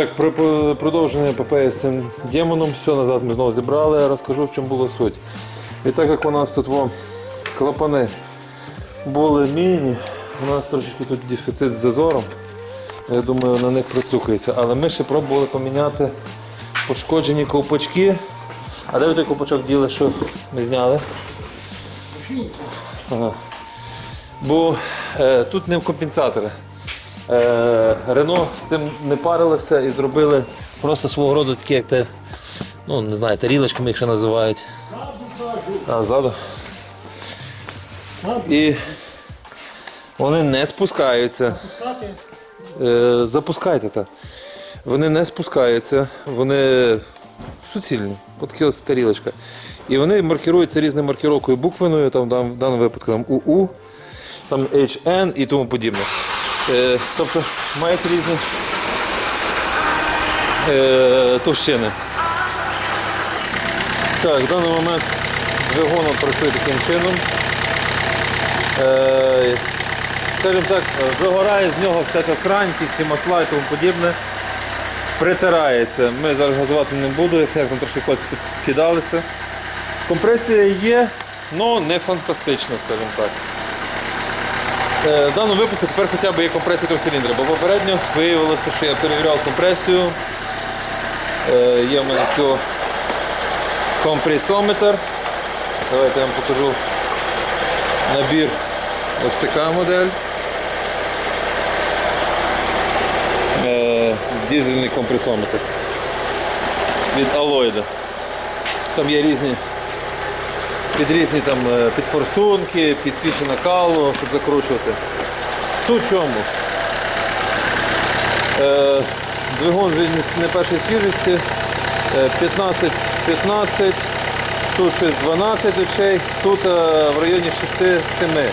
так, про про- продовження епопеї з цим демоном. Все назад ми знову зібрали, розкажу, в чому була суть. І так як у нас тут во, клапани були міні, у нас трошечки тут дефіцит з зазором. Я думаю, на них процукається. Але ми ще пробували поміняти пошкоджені ковпачки. А де ви той ковпачок діли, що ми зняли? Ага. Бо е, тут не в компенсатори. Е, Рено з цим не парилося і зробили просто свого роду такі, як те, ну не знаю, тарілочками їх ще називають. А, ззаду. І вони не спускаються. Е, запускайте так. Вони не спускаються, вони суцільні, от ось тарілочка. І вони маркіруються різною маркіровкою буквеною, там, там, в даному випадку там УУ, там HN і тому подібне. Е, тобто мають різні е, товщини. Так, в даний момент двигун працює таким чином. Е, скажімо так, вигорає з нього всяка срань, всі масла і тому подібне. Притирається. Ми зараз газувати не буду, як там трошки хлопці підкидалися. Компресія є, але не фантастична, скажімо так. Е, В даному випадку тепер хоча б є компресія трьохциліндра, бо попередньо виявилося, що я перевіряв компресію. Е, Є в мене компресометр. Давайте я вам покажу набір. Ось така модель. Е, Дизельний компресометр від Алоїда. Там є різні під різні там е, під форсунки, свічі накалу, щоб закручувати. Суть чому? Е, двигун не першої свіжості, е, 15-15, тут щось 12 очей, тут в районі 6-7.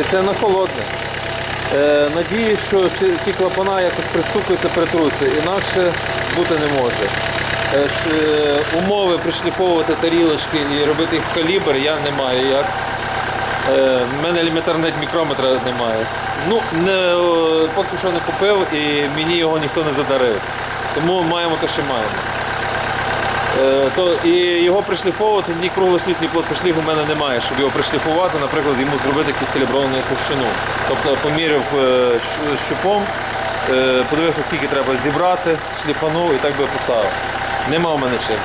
І це на холодне. Надію, що ті клапана якось пристукаються, притруться, інакше бути не може. Е, е, умови пришліфовувати тарілочки і робити їх в калібр я не маю як. Е, в мене елементарно мікрометра немає. Ну, не, е, поки що не купив і мені його ніхто не задарив. Тому маємо те, що маємо. Е, то, і його пришліфовувати ні круглошліф, ні плоскошліф у мене немає, щоб його пришліфувати, наприклад, йому зробити якусь калібровану товщину. Тобто поміряв е, щупом, е, подивився, скільки треба зібрати, шліфанув і так би поставив. Нема у мене чим.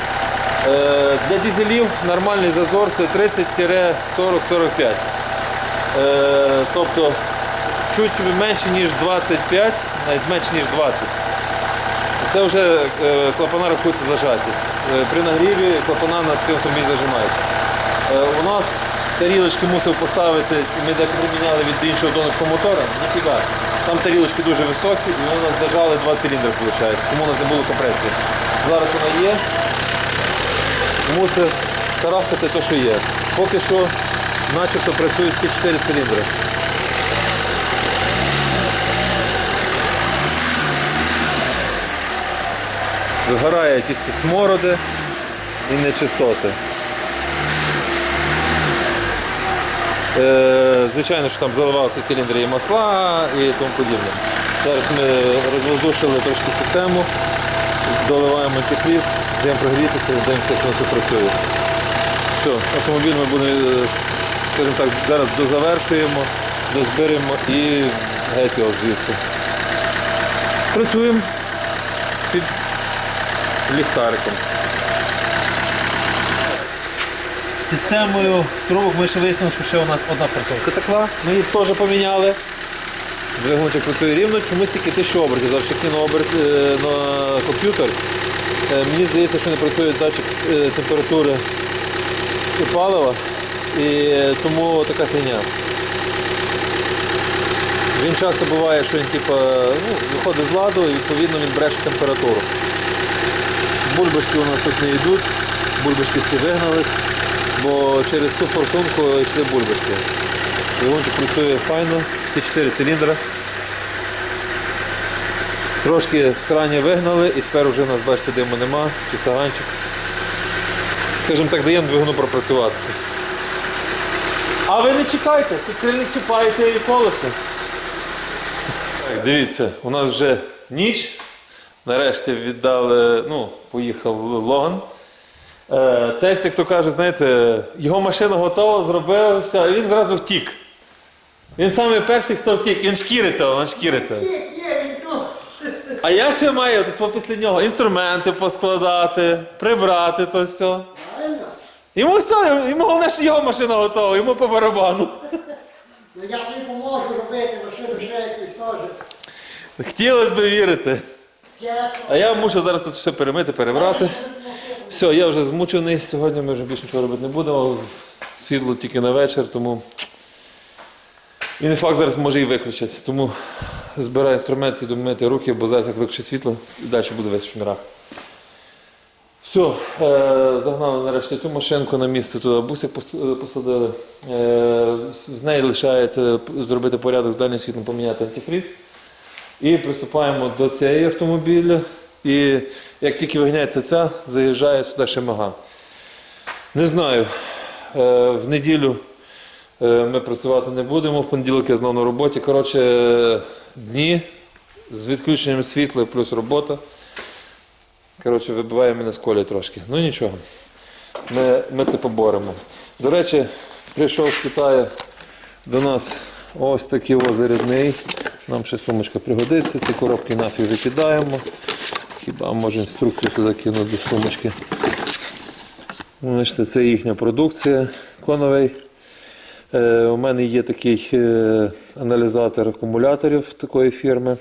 Е, Для дізелів нормальний зазор це 30-40-45. Е, Тобто чуть менше, ніж 25, навіть менше, ніж 20. Це вже е, клапана рахується зажаті. При нагріві клапана на автомобіль зажимається. У нас тарілочки мусив поставити, ми де приміняли від іншого донорського мотора, ніфіга. Там тарілочки дуже високі і вони нас зажали два циліндри, виходить, тому у нас не було компресії. Зараз вона є, мусив тарахтати те, що є. Поки що начебто працюють всі чотири циліндри. Згорає ті смороди і нечистоти. Е, звичайно, що там заливалися циліндри і масла і тому подібне. Зараз ми розвоздушили трошки систему, доливаємо антифріз, даємо прогрітися, дивимося, як воно все працює. Все, автомобіль ми будемо, е, скажімо так, зараз дозавершуємо, дозберемо і геть його звідси. Працюємо під ліхтариком. Системою трубок ми ще вияснили, що ще у нас одна форсунка текла. Ми її теж поміняли. Двигунчик працює рівно, чомусь тільки 1000 обертів. Ще кину оберт е, на комп'ютер. Е, Мені здається, що не працює датчик е, температури палива. І тому така фігня. Він часто буває, що він типу, ну, виходить з ладу і відповідно він бреше температуру. Бульбашки у нас тут не йдуть, бульбашки всі вигнались, бо через цю форсунку йшли бульбашки. Двигунчик працює файно, всі чотири циліндри. Трошки срання вигнали і тепер вже нас, бачите, диму нема, чистоганчик. Скажімо так, даємо двигуну пропрацюватися. А ви не чекайте, тут не чіпаєте і колесо. Так, дивіться, у нас вже ніч, Нарешті віддали, ну, поїхав Логан. Е, тесть, як то каже, знаєте, його машина готова, зробив, все, і він зразу втік. Він самий перший, хто втік, він шкіриться, він шкіриться. А я ще маю тут після нього інструменти поскладати, прибрати то все. Йому все, йому головне, що його машина готова, йому по барабану. Ну я тобі поможу робити машину ще якусь теж. Хотілося б вірити. А я мушу зараз тут все перемити, перебрати. Все, я вже змучений. Сьогодні ми вже більше нічого робити не будемо. Світло тільки на вечір, тому. І не факт зараз може і виключать. Тому збираю інструменти, йду мити руки, бо зараз як виключить світло, і далі буде весь шмірах. Все, е, загнали нарешті цю машинку на місце, туди бусик е, посадили. Е, з неї лишається зробити порядок з дальнім світлом, поміняти антифріз. І приступаємо до цієї автомобіля. І як тільки вигняється ця, заїжджає сюди ще Меган. Не знаю, е, в неділю е, ми працювати не будемо, в понеділок я знову на роботі. Коротше, дні з відключенням світла плюс робота. Коротше, вибиває мене з колі трошки. Ну нічого. Ми, ми це поборемо. До речі, прийшов з Китаю до нас ось такий ось зарядний. Нам ще сумочка пригодиться. Ці коробки нафіг викидаємо. Хіба може інструкцію сюди кинути до сумочки. Бачите, це їхня продукція Коновей. Е, у мене є такий е, аналізатор акумуляторів такої фірми.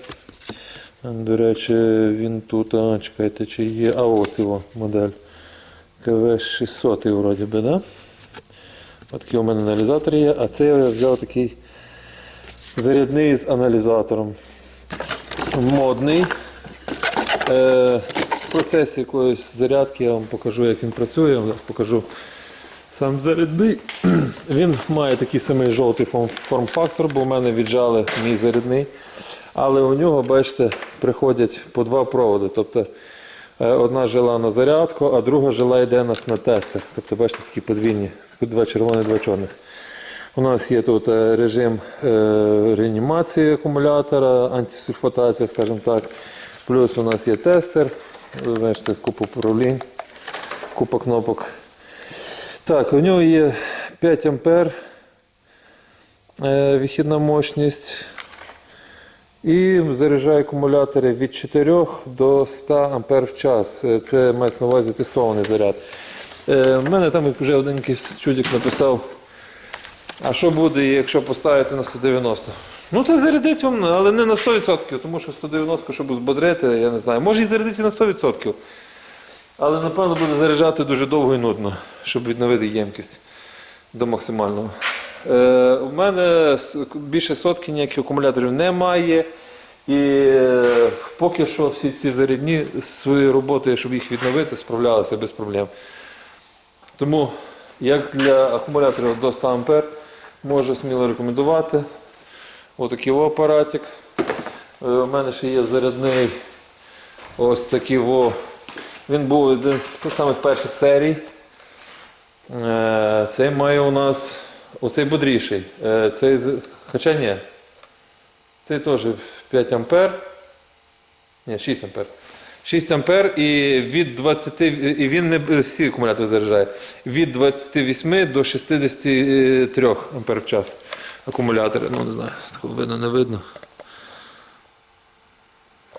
До речі, він тут, а, чекайте, чи є. А ось його модель. КВ600 вроді би, да? Такий у мене аналізатор є, а це я взяв такий зарядний з аналізатором. Модний. Е, в процесі якоїсь зарядки я вам покажу, як він працює. Я покажу сам зарядний. Він має такий самий жовтий форм- форм-фактор, бо в мене віджали мій зарядний. Але у нього, бачите, приходять по два проводи. Тобто е, одна жила на зарядку, а друга жила йде у нас на тестер. Тобто, бачите, такі подвійні, два червоних, два чорних. У нас є тут е, режим реанімації акумулятора, антисульфатація, скажімо так. Плюс у нас є тестер, бачите, купа управлінь, купа кнопок. Так, у нього є 5 ампер е, вихідна мощність. І заряджає акумулятори від 4 до 100 ампер в час. Е, Це мається на увазі тестований заряд. Е, У мене там вже один чудик написав. А що буде, якщо поставити на 190? Ну, це зарядить вам, але не на 100%, тому що 190, щоб збодрити, я не знаю. Може і зарядити на 100%. Але напевно буде заряджати дуже довго і нудно, щоб відновити ємкість до максимального. Е, у мене більше сотки ніяких акумуляторів немає. І е, поки що всі ці зарядні з своєю роботою, щоб їх відновити, справлялися без проблем. Тому, як для акумуляторів до 100 А, можу сміло рекомендувати. Отакий апаратик. Е, У мене ще є зарядний ось такий во. Він був один з самих перших серій. Е, Цей має у нас оцей бодріший. Е, Цей, хоча ні. Цей теж 5 ампер. Ні, 6 ампер. 6 ампер і від 20, і він не всі акумулятори заряджає. Від 28 до 63 ампер в час акумулятори. Ну, не знаю, такого видно, не видно.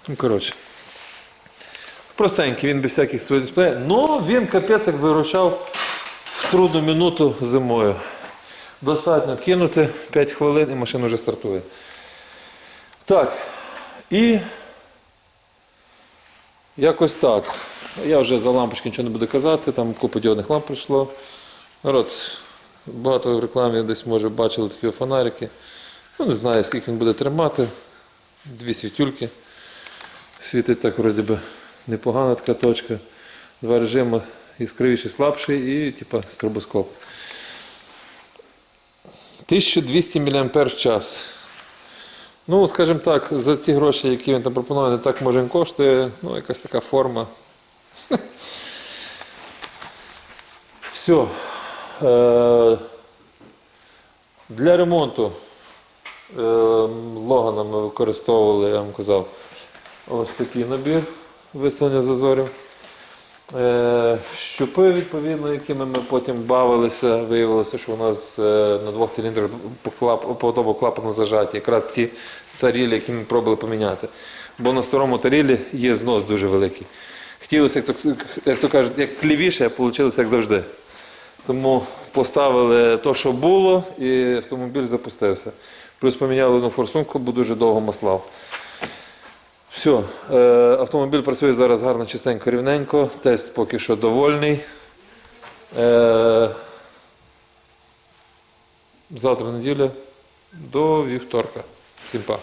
Ну, коротше. Простенький, він без всяких своїх дисплеїв. Ну, він капець як виручав в трудну минуту зимою. Достатньо кинути 5 хвилин і машина вже стартує. Так. І якось так. Я вже за лампочки нічого не буду казати, там купа діодних ламп прийшло. Народ, багато в рекламі десь може бачили такі фонарики. Ну, не знаю, скільки він буде тримати. Дві світюльки. Світить так вроді би непогана така точка. Два режими іскривіший, слабший і типа стробоскоп. 1200 мА в час. Ну, скажімо так, за ті гроші, які він там пропонує, не так може він коштує. Ну, якась така форма. Все. Для ремонту е, Логана ми використовували, я вам казав, ось такий набір виставлення зазорів. Е, Щупи, відповідно, якими ми потім бавилися, виявилося, що у нас е, на двох циліндрах по, одному клапану зажаті, якраз ті тарілі, які ми пробували поміняти. Бо на старому тарілі є знос дуже великий. Хотілося, як то, як то кажуть, як клівіше, а вийшло як завжди. Тому поставили те, що було, і автомобіль запустився. Плюс поміняли одну форсунку, бо дуже довго маслав. Все, е, автомобіль працює зараз гарно, чистенько, рівненько. Тест поки що довольний. Е, завтра неділя до вівторка. Всім па.